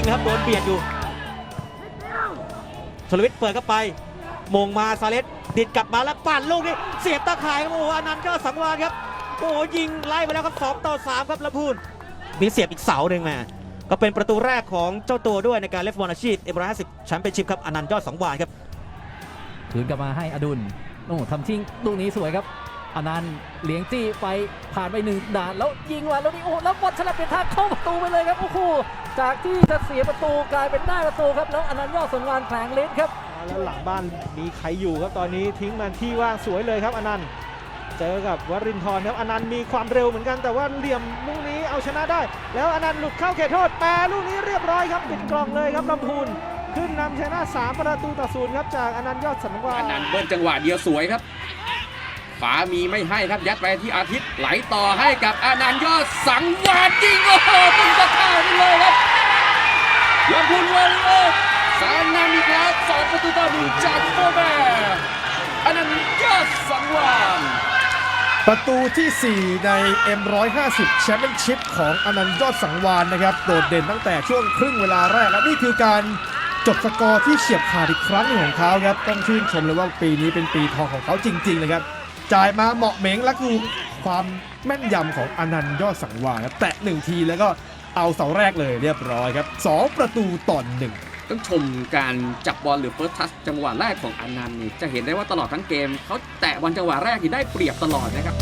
นะครับโดนเบียดอยู่ชลวิทย์เปิดเข้าไปมงมาซาเลสดิดกลับมาแล้วปั่นลูกนี้เสียบตะข่ายครับโอ้โหอนันต์ก็สังวานครับโอ้ยิงไล่ไปแล้วครับ2ต่อ3ครับละพูนมีเสียบอีกเสาหนึ่งมาก็เป็นประตูแรกของเจ้าตัวด้วยในการเล่นฟุตบอลอาชีพเอ็มร้อยห้าสิบแชมเปี้ยนชิพครับอนันต์ยอดสังวานครับคืนกลับมาให้อดุลโอ้ทำชิงลูกนี้สวยครับ อนันต์เลี้ยงจี้ไปผ่านไปหนึ่งด่านแล้วยิงมาแล้วนี่โอ้โหแล้วบอลฉลับเปลี่ยนทางเข้าประตูไปเลยครับโอ้โหจากที่จะเสียประตูกลายเป็นได้ประตูครับแล้วอนันต์ยอดสงวานแผลงฤทธิ์ครับแล้วหลังบ้านมีใครอยู่ครับตอนนี้ทิ้งมันที่ว่างสวยเลยครับอนันต์เจอกับวรินทร์ครับอนันต์มีความเร็วเหมือนกันแต่ว่าเหลี่ยมลูกนี้เอาชนะได้ แล้วอนันต์หลุดเข้าเขตโทษแปรลูกนี้เรียบร้อยครับปิดกล่องเลยครับลำพูนขึ้นนำชนะสามประตูต่อศูนย์ครับจากอนันต์ยอดสันวาอนันต์เบิ้ลจังหวะเดียวสวยครับ ฝามีไม่ให้ครับยัดไปที่อาทิตย์ไหลต่อให้กับอนันต์ยอดสังวานยิงโอ้โหตุ้งตะข่ายไปเลยครับลำพูนวอลเลอสารนำอีกแล้วสองประตูต่อหนึ่งจากโฟแบร์อนันต์ยอดสังวานประตูที่ 4 ใน M150 แชมเปี้ยนชิพของอนันต์ยอดสังวานนะครับ โดดเด่นตั้งแต่ช่วงครึ่งเวลาแรก และนี่คือการจบสกอร์ที่เฉียบขาดอีกครั้งหนึ่งของเขาครับ ต้องชื่นชมเลยว่าปีนี้เป็นปีทองของเขาจริงๆเลยครับ จ่ายมาเหมาะเหม็งและคือความแม่นยำของอนันต์ยอดสังวานครับแตะหนึ่งทีแล้วก็เอาเสาแรกเลยเรียบร้อยครับสองประตูต่อหนึ่งต้องชมการจับบอลหรือเฟิร์สทัชจังหวะแรกของอนันต์นี่จะเห็นได้ว่าตลอดทั้งเกมเขาแตะบอลจังหวะแรกที่ได้เปรียบตลอดนะครับ